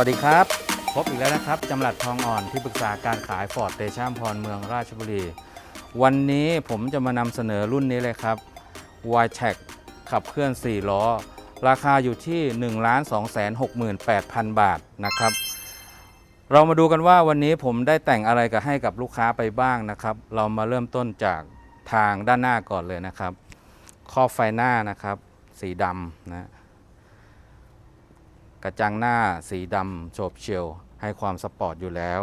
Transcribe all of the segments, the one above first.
วัสดีครับ พบอีกแล้วนะครับจำหลัดทองอ่อนที่ปรึกษาการขายฟอร์ดเตชามพรเมืองราชบุรี วันนี้ผมจะมานำเสนอรุ่นนี้เลยครับ y t e c ขับเคลื่อน 4 ล้อ ราคาอยู่ที่ 1 2 6 8 0 0 0 บาทนะครับ เรามาดูกันว่าวันนี้ผมได้แต่งอะไรกับให้กับลูกค้าไปบ้างนะครับ เรามาเริ่มต้นจากทางด้านหน้าก่อนเลยนะครับครอไฟหน้านะครับ สีดำนะ ระจังหน้าสีดำโฉบเฉียวให้ความสปอร์ตอยู่แล้ว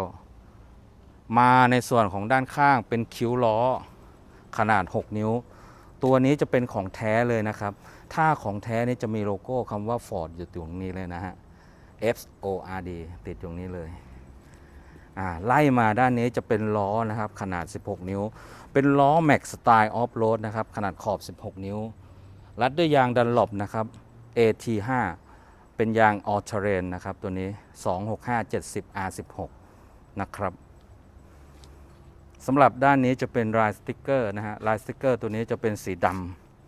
มาในส่วนของด้านข้างเป็นคิ้วล้อ ขนาด 6 นิ้ว ตัวนี้จะเป็นของแท้เลยนะครับ ถ้าของแท้นี่จะมีโลโก้คำว่า Ford อยู่ตรงนี้เลยนะฮะ F O R D ติดตรงนี้เลยอ่าไล่มาด้านนี้จะเป็นล้อนะครับ ขนาด 16 นิ้ว เป็นล้อ Max Style Off Road นะครับ ขนาดขอบ 16 นิ้ว รัดด้วยยางดันหลบนะครับ AT5 เป็นยาง All Terrain นะครับตัวนี้ 265 70 R16 นะครับสำหรับด้านนี้จะเป็นลายสติกเกอร์นะฮะลายสติกเกอร์ตัวนี้จะเป็นสีด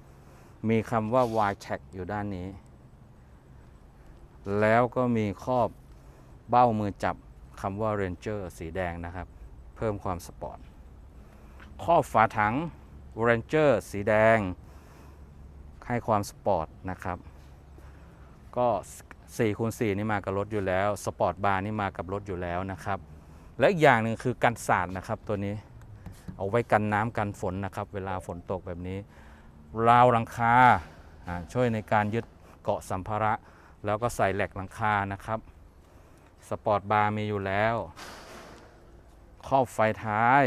ำมีคำว่า Y Check อยู่ด้านนี้ แล้วก็มีครอบเบ้ามือจับคำว่า Ranger สีแดงนะครับ เพิ่มความสปอร์ตครอบฝาถัง Ranger สีแดง ให้ความสปอร์ตนะครับ ก็4คูณ4นี่มากับรถอยู่แล้วสปอร์ตบาร์นี่มากับรถอยู่แล้วนะครับ และอีกอย่างหนึ่งคือกันสาดนะครับตัวนี้เอาไว้กันน้ำกันฝนนะครับ เวลาฝนตกแบบนี้ ราวหลังคาช่วยในการยึดเกาะสัมภาระ แล้วก็ใส่แหลกหลังคานะครับ สปอร์ตบาร์มีอยู่แล้วครอบไฟท้าย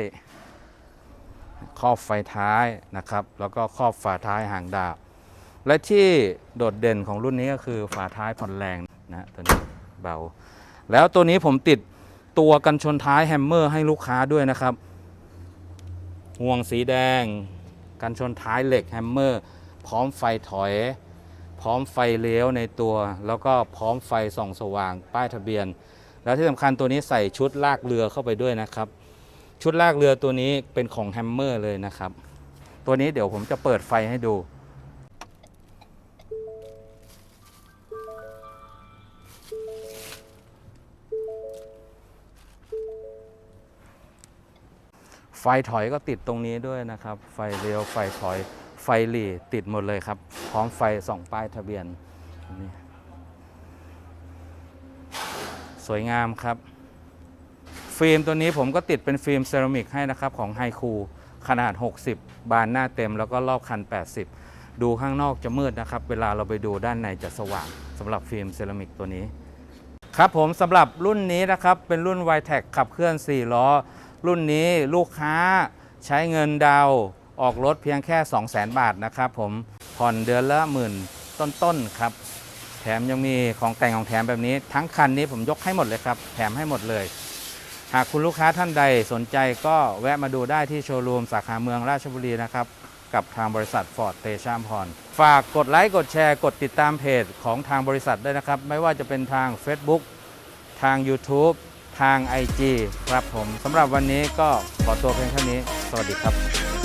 ครอบไฟท้ายนะครับ แล้วก็ครอบฝาท้ายหางดาบ และที่โดดเด่นของรุ่นนี้ก็คือฝาท้ายผ่อนแรงนะตัวนี้เบา แล้วตัวนี้ผมติดตัวกันชนท้ายแฮมเมอร์ให้ลูกค้าด้วยนะครับ ห่วงสีแดง กันชนท้ายเหล็กแฮมเมอร์พร้อมไฟถอย พร้อมไฟเลี้ยวในตัว แล้วก็พร้อมไฟส่องสว่าง ป้ายทะเบียน แล้วที่สำคัญตัวนี้ใส่ชุดลากเรือเข้าไปด้วยนะครับ ชุดลากเรือตัวนี้เป็นของแฮมเมอร์เลยนะครับ ตัวนี้เดี๋ยวผมจะเปิดไฟให้ดู ไฟถอยก็ติดตรงนี้ด้วยนะครับ ไฟเลี้ยวไฟถอยไฟหลีติดหมดเลยครับ พร้อมไฟส่องป้ายทะเบียนนี่สวยงามครับ ฟิล์มตัวนี้ผมก็ติดเป็นฟิล์มเซรามิกให้นะครับ ของไฮคูขนาด 60 บานหน้าเต็มแล้วก็รอบคัน 80 ดูข้างนอกจะมืดนะครับ เวลาเราไปดูด้านในจะสว่างสำหรับฟิล์มเซรามิกตัวนี้ ครับผมสำหรับรุ่นนี้นะครับ เป็นรุ่น y t e c ขับเคลื่อน 4 ล้อ รุ่นนี้ลูกค้าใช้เงินดาวออกรถเพียงแค่ 200,000 บาทนะครับผมผ่อนเดือนละหมื่นต้นๆครับ แถมยังมีของแต่งของแถมแบบนี้ ทั้งคันนี้ผมยกให้หมดเลยครับ แถมให้หมดเลย หากคุณลูกค้าท่านใดสนใจก็แวะมาดูได้ที่โชว์รูมสาขาเมืองราชบุรีนะครับ กับทางบริษัทฟอร์ดเตชามพร ฝากกดไลค์กดแชร์ กดติดตามเพจของทางบริษัทด้วยนะครับ ไม่ว่าจะเป็นทาง Facebook ทาง YouTube ทาง IG ครับผมสำหรับวันนี้ก็ขอตัวเพียงเท่านี้ สวัสดีครับ